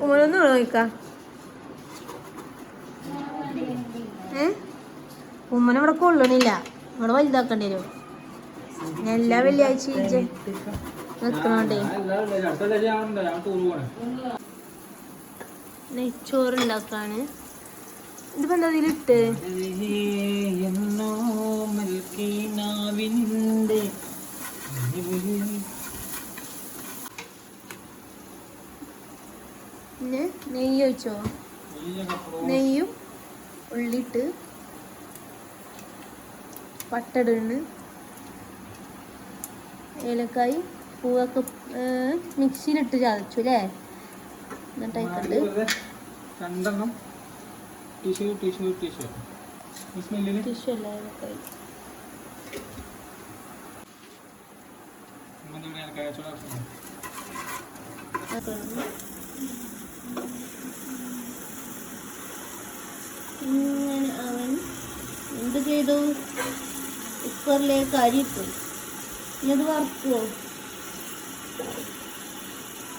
ഉമ്മനൊന്നും നോക്കാം ഏ? ഉമ്മനെ ഇവിടെ കൊള്ളണില്ല. ഇവിടെ വലുതാക്കേണ്ടി വരും. എല്ലാ വെള്ളിയാഴ്ച നിക്കണോണ്ടേ. നെയ്ച്ചോറ് ഇതിപ്പോ എന്താ ഇതിലിട്ട് എന്നോ മൽക്കീനാവിന്റെ പിന്നെ നെയ്യ് ഒഴിച്ചോ? നെയ്യും ഉള്ളിട്ട് പട്ടടുണ്ട് ഏലക്കായി പൂവൊക്കെ മിക്സിയിലിട്ട് ചതച്ചു അല്ലേ എന്നിട്ട് അയക്കണ്ട് രണ്ടെണ്ണം. Tissue tissue tissue. ടിഷ്യൂ അല്ല ഏലക്കായി. ഇങ്ങനെ അവൻ എന്ത് ചെയ്തു? കുക്കറിലേക്ക് അരിയിട്ടു ഇനി അത് വറുക്കുവോ?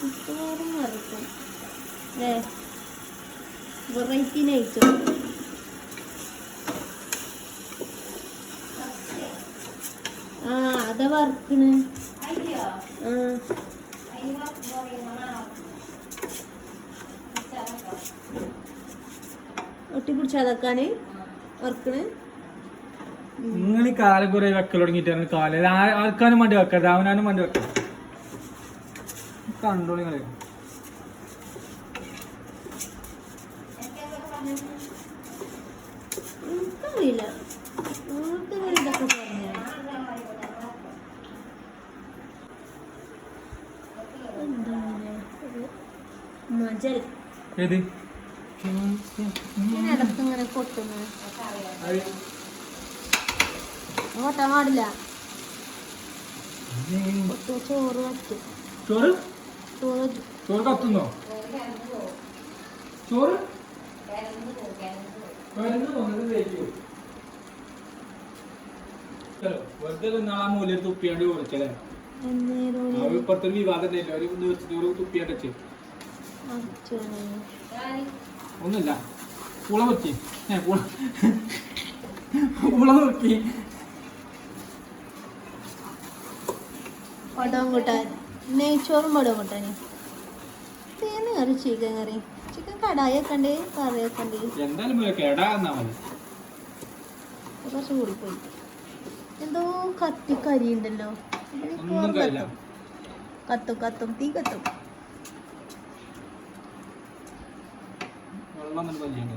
മിക്കവാറും വറുക്കും. അല്ലേ വെറൈറ്റി നയിച്ചു ആ അതാ വറുക്കണ്. ആ. ഒട്ടി പിടിച്ചാതാക്കാന് വറുക്കണ്. നിങ്ങൾ കാലം കുറെ വെക്കൽ തുടങ്ങിയിട്ടാണ് കാല. ആ- ആർക്കാനും വേണ്ടി വെക്കരുത് അവനാനും വണ്ടി വെക്കണം കണ്ടോ നിങ്ങൾ എനിക്കറിയില്ല. ഇതൊക്കെ പറഞ്ഞു. മജൽ. ഏത്? കൊട്ടാൻ പാടില്ല. ചോറ് ചോറ്? ചോറ് കത്തുന്നോ? ചോറ്? വെറുതെ നാളെ തുപ്പിയാണ്ട് ആ ഒരു ഇപ്പുറത്തെ ഒരു വിവാദം ഇല്ല? ഒരു വെച്ചിട്ട് തുപ്പിയാണ്ട് വെച്ച്. ഒന്നുമില്ല. പുള വെക്കി പുള. പുള നോക്കി പടവും കൂട്ടാൻ. നെയ്ച്ചോറും പടവും കൂട്ടാൻ തേന്ന് കറി ചിക്കൻ കറി. ചിക്കൻ കടായി വെക്കണ്ടേ കറി വെക്കണ്ടേ എന്തായാലും കുറച്ച് കൂടിപ്പോയി. എന്തോ കത്തി കരി ഉണ്ടല്ലോ ഒന്നും കഴിയില്ല. കത്തും കത്തും. തീ കത്തും. വെള്ളം ഒന്നും ചെയ്യാൻ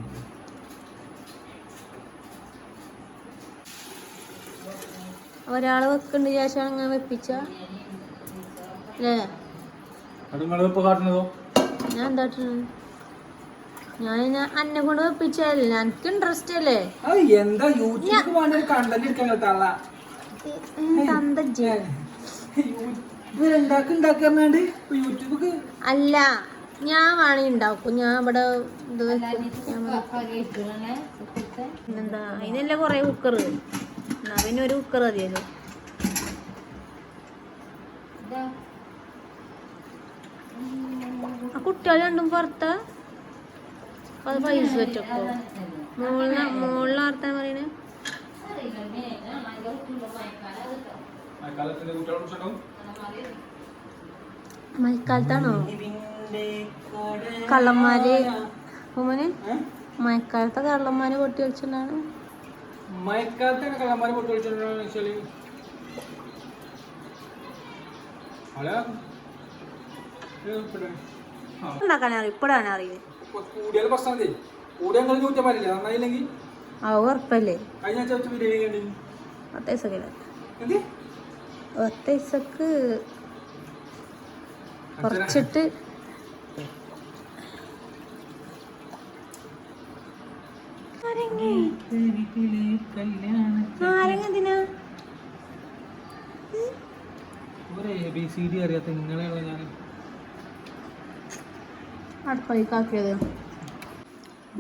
ഒരാൾ വെക്കണ്ട ശേഷം അങ്ങനെ വെപ്പിച്ച? ഞാൻ എന്താ ഞാൻ ഞാൻ അന്നെ കൊണ്ട് വെപ്പിച്ചല്ലേ എനിക്ക് ഇൻട്രസ്റ്റ് അല്ലേ? എന്താ യൂട്യൂബ് കണ്ടന്റ് എടുക്കാൻ അല്ല ഞാൻ വാണി ഉണ്ടാക്കും. ഞാൻ ഇവിടെ ഇത്. ഞാൻ പിന്നെന്താ കുറേ കുക്കർ എന്നാ പിന്നെ ഒരു കുക്കർ മതിയല്ലോ ആ കുട്ടികൾ രണ്ടും പുറത്ത്? അത് പൈസ വെച്ചപ്പോ മോളിന് മോളിൽ ആർത്താൻ പറയണേ? മഴക്കാലത്താണോ കള്ളന്മാര്. ഉമ്മന്? മഴക്കാലത്തെ കള്ളന്മാര് പൊട്ടി വെച്ചിട്ടുണ്ടാണ് മഴക്കാലത്തൊക്കെ കള്ളന്മാര് പൊട്ടി വെച്ചാൽ. ഇപ്പോഴാണ് പ്രശ്നം മതി കൂടിയാൽ നിങ്ങൾ ചോദിച്ചാൽ പാടില്ല നന്നായില്ലെങ്കിൽ ആ ഉറപ്പല്ലേ കഴിഞ്ഞ ആഴ്ച വെച്ച് ബിരിയാണി കണ്ടി പത്ത് പൈസക്കില്ല എന്ത് പത്ത് പൈസക്ക് കുറച്ചിട്ട് നാരങ്ങ നാരങ്ങ എന്തിനാ ഒരു എ ബി സി ഡി അറിയാത്ത നിങ്ങളെയുള്ള ഞാൻ അടുക്കളയ്ക്ക് ആക്കിയത്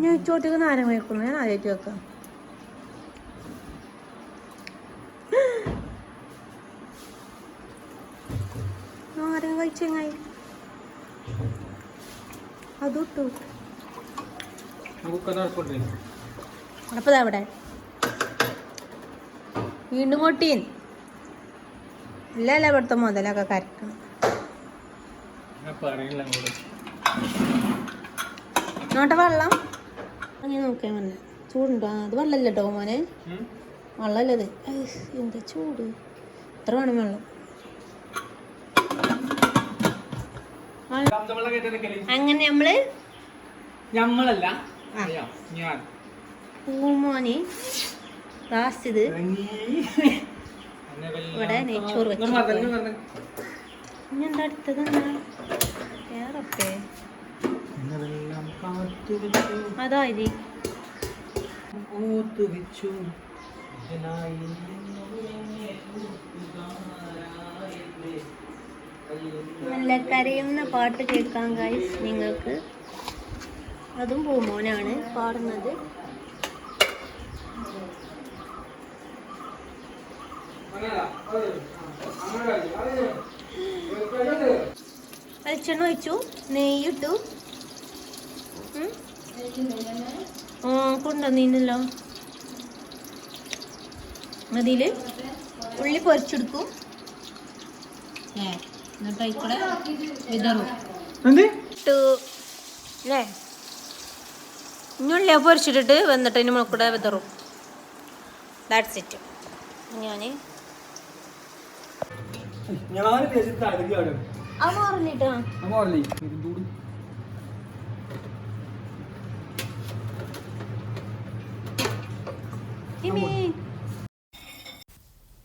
ഞാൻ ചോറ്റക്ക് നാരങ്ങ വെക്കുന്നു ഞാൻ ആദ്യമായിട്ട് വെക്കാം. നാരങ്ങ കഴിച്ചെങ്ങായി നമുക്ക് കുക്കർ നടക്കണ്ടേ അപ്പോൾ അവിടെ വീണ്ടും കൊട്ടീൻ ഇല്ല അല്ല ഇവിടുത്തെ മുതലൊക്കെ കരക്കണം നോട്ടെ വെള്ളം. അങ്ങനെ നോക്കാൻ വന്നെ ചൂടുണ്ടോ? അത് വെള്ളമല്ല കേട്ടോ മോനെ? വെള്ളമല്ലത് എന്താ ചൂട്? എത്ര വേണം വെള്ളം. അങ്ങനെ നമ്മൾ? ഞമ്മളല്ല. ഞാൻ. മോനെ ലാസ്റ്റ് ഇത്. ഇവിടെ നെയ്ച്ചോറ് വെച്ചു. ഇനി എന്താ അടുത്തത്? എന്താ? വേറൊക്കെ. അതായത്. നല്ല കരയുന്ന പാട്ട് കേൾക്കാൻ ഗൈസ് നിങ്ങൾക്ക്. അതും പൂമോനാണ് പാടുന്നത്. വെളിച്ചെണ്ണ ഒഴിച്ചു. നെയ്യിട്ടു. ആ കൊണ്ടുവന്നീനല്ലോ അതിൽ ഉള്ളി പൊരിച്ചെടുക്കും. അല്ലേ ഇഞ്ഞുള്ളിയാ പൊരിച്ചിട്ടിട്ട് വന്നിട്ട് ഇനി മുളക്കൂടെ വിതറും. ദാറ്റ്സ് ഇറ്റ് ഞാൻ ഞാൻ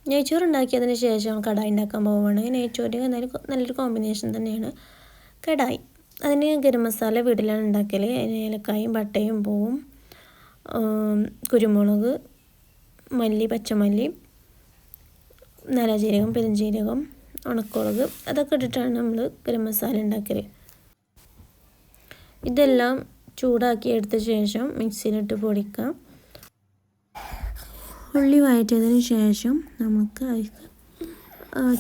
നെയ്ച്ചോറ് ഉണ്ടാക്കിയതിന് ശേഷം കടായി ഉണ്ടാക്കാൻ പോവുകയാണ്. നെയ്ച്ചോറ് എന്നാലും നല്ലൊരു കോമ്പിനേഷൻ തന്നെയാണ്. കടായി. അതിന് ഗരം മസാല വീട്ടിലാണ് ഉണ്ടാക്കൽ അതിന് ഏലക്കായും പട്ടയും പൂവും കുരുമുളക് മല്ലി പച്ചമല്ലി നലജീരകം പെരുംജീരകം ഉണക്കുളക് അതൊക്കെ ഇട്ടിട്ടാണ് നമ്മൾ ഗരം മസാല ഉണ്ടാക്കൽ ഇതെല്ലാം ചൂടാക്കി എടുത്ത ശേഷം മിക്സിയിലിട്ട് പൊടിക്കാം. ഉള്ളി വഴറ്റിയതിന് ശേഷം നമുക്ക്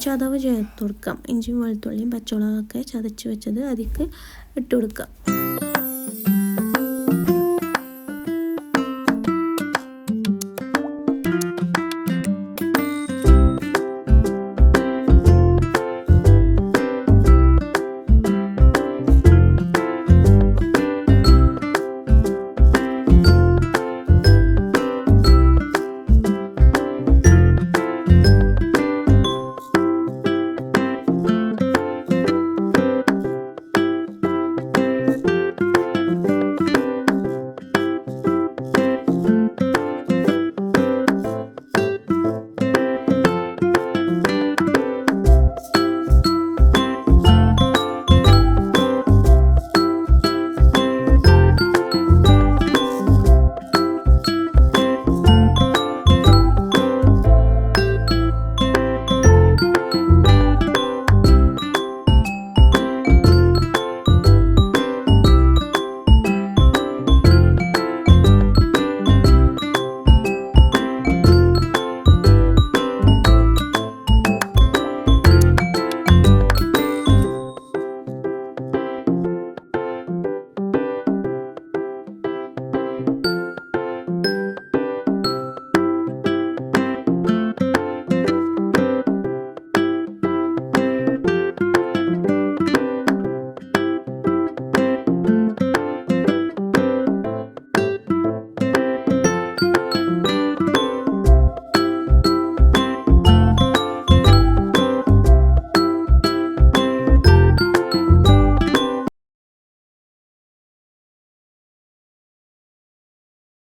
ചതവ് ചേർത്ത് കൊടുക്കാം. ഇഞ്ചിയും വെളുത്തുള്ളിയും പച്ചമുളകൊക്കെ ചതച്ച് വെച്ചത് അതിക്ക് ഇട്ട് കൊടുക്കാം.